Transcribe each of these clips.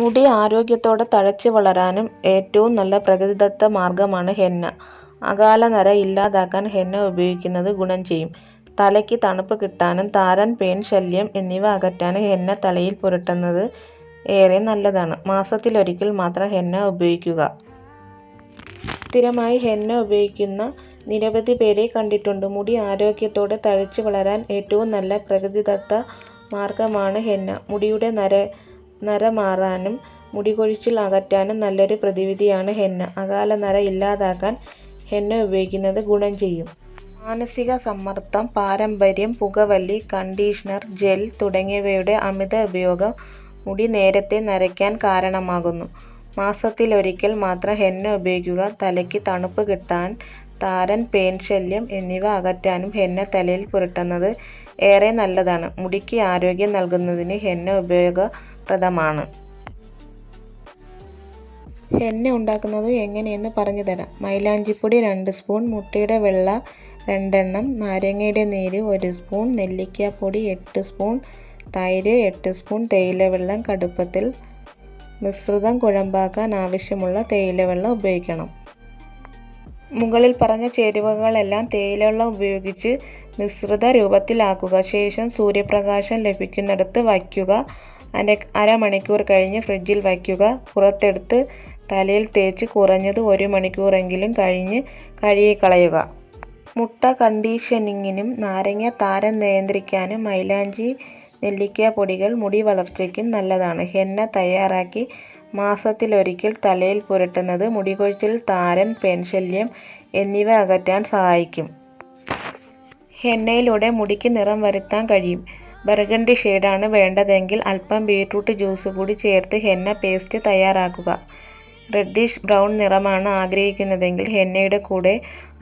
മുടി ആരോഗ്യത്തോടെ തഴച്ചു വളരാനും ഏറ്റവും നല്ല പ്രകൃതിദത്ത മാർഗമാണ് ഹെന്ന. അകാല നര ഇല്ലാതാക്കാൻ ഹെന്ന ഉപയോഗിക്കുന്നത് ഗുണം ചെയ്യും. തലയ്ക്ക് തണുപ്പ് കിട്ടാനും താരൻ പേൻ ശല്യം എന്നിവ അകറ്റാനും ഹെന്ന തലയിൽ പുരട്ടുന്നത് ഏറെ നല്ലതാണ്. മാസത്തിലൊരിക്കൽ മാത്രം ഹെന്ന ഉപയോഗിക്കുക. സ്ഥിരമായി ഹെന്ന ഉപയോഗിക്കുന്ന നിരവധി പേരെ കണ്ടിട്ടുണ്ട്. മുടി ആരോഗ്യത്തോടെ തഴച്ചു വളരാൻ ഏറ്റവും നല്ല പ്രകൃതിദത്ത മാർഗമാണ് ഹെന്ന. മുടിയുടെ നര മാറാനും മുടികൊഴിച്ചിൽ അകറ്റാനും നല്ലൊരു പ്രതിവിധിയാണ് ഹെന്ന. അകാല നര ഇല്ലാതാക്കാൻ ഹെന്ന ഉപയോഗിക്കുന്നത് ഗുണം ചെയ്യും. മാനസിക സമ്മർദ്ദം, പാരമ്പര്യം, പുകവലി, കണ്ടീഷണർ, ജെൽ തുടങ്ങിയവയുടെ അമിത ഉപയോഗം മുടി നേരത്തെ നരയ്ക്കാൻ കാരണമാകുന്നു. മാസത്തിലൊരിക്കൽ മാത്രം ഹെന്ന ഉപയോഗിക്കുക. തലയ്ക്ക് തണുപ്പ് കിട്ടാൻ, താരൻ, പേൻ ശല്യം എന്നിവ അകറ്റാനും ഹെന്ന തലയിൽ പുരട്ടുന്നത് ഏറെ നല്ലതാണ്. മുടിക്ക് ആരോഗ്യം നൽകുന്നതിന് ഹെന്ന ഉപയോഗപ്രദമാണ്. ഹെന്ന ഉണ്ടാക്കുന്നത് എങ്ങനെയെന്ന് പറഞ്ഞു തരാം മൈലാഞ്ചിപ്പൊടി രണ്ട് സ്പൂൺ, മുട്ടയുടെ വെള്ള രണ്ടെണ്ണം, നാരങ്ങയുടെ നീര് ഒരു സ്പൂൺ, നെല്ലിക്കാപ്പൊടി എട്ട് സ്പൂൺ, തൈര് എട്ട് സ്പൂൺ, തേയിലവെള്ളം കടുപ്പത്തിൽ. മിശ്രിതം കുഴമ്പാക്കാൻ ആവശ്യമുള്ള തേയിലവെള്ളം ഉപയോഗിക്കണം. മുകളിൽ പറഞ്ഞ ചേരുവകളെല്ലാം തേയിലവെള്ളം ഉപയോഗിച്ച് മിശ്രിത രൂപത്തിലാക്കുക. ശേഷം സൂര്യപ്രകാശം ലഭിക്കുന്നിടത്ത് വയ്ക്കുക. അര മണിക്കൂർ കഴിഞ്ഞ് ഫ്രിഡ്ജിൽ വയ്ക്കുക. പുറത്തെടുത്ത് തലയിൽ തേച്ച് കുറഞ്ഞത് ഒരു മണിക്കൂറെങ്കിലും കഴിഞ്ഞ് കഴുകിക്കളയുക. മുട്ട കണ്ടീഷനിങ്ങിനും നാരങ്ങ താരം നിയന്ത്രിക്കാനും മൈലാഞ്ചി, നെല്ലിക്ക പൊടികൾ മുടി വളർച്ചയ്ക്കും നല്ലതാണ്. ഹെന്ന തയ്യാറാക്കി മാസത്തിലൊരിക്കൽ തലയിൽ പുരട്ടുന്നത് മുടികൊഴിച്ചിൽ, താരൻ, പെൻശല്യം എന്നിവ അകറ്റാൻ സഹായിക്കും. ഹെന്നയിലൂടെ മുടിക്ക് നിറം വരുത്താൻ കഴിയും. ബർഗണ്ടി ഷെയ്ഡാണ് വേണ്ടതെങ്കിൽ അല്പം ബീറ്റ്റൂട്ട് ജ്യൂസ് കൂടി ചേർത്ത് ഹെന്ന പേസ്റ്റ് തയ്യാറാക്കുക. റെഡിഷ് ബ്രൗൺ നിറമാണ് ആഗ്രഹിക്കുന്നതെങ്കിൽ ഹെന്നയുടെ കൂടെ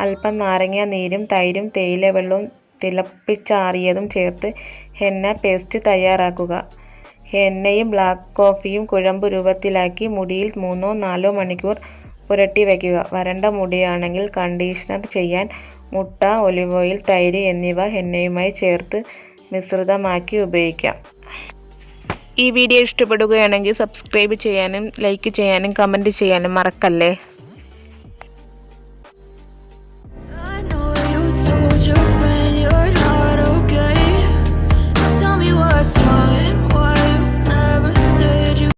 അല്പം നാരങ്ങ നീരും തൈരും തേയിലവെള്ളവും തിളപ്പിച്ചാറിയതും ചേർത്ത് ഹെന്ന പേസ്റ്റ് തയ്യാറാക്കുക. ഹെന്നയും ബ്ലാക്ക് കോഫിയും കുഴമ്പ് രൂപത്തിലാക്കി മുടിയിൽ മൂന്നോ നാലോ മണിക്കൂർ പുരട്ടി വയ്ക്കുക. വരണ്ട മുടിയാണെങ്കിൽ കണ്ടീഷണർ ചെയ്യാൻ മുട്ട, ഒലിവ് ഓയിൽ, തൈര് എന്നിവ ഹെന്നയുമായി ചേർത്ത് മിശ്രിതമാക്കി ഉപയോഗിക്കാം. ഈ വീഡിയോ ഇഷ്ടപ്പെടുകയാണെങ്കിൽ സബ്സ്ക്രൈബ് ചെയ്യാനും ലൈക്ക് ചെയ്യാനും കമന്റ് ചെയ്യാനും മറക്കല്ലേ.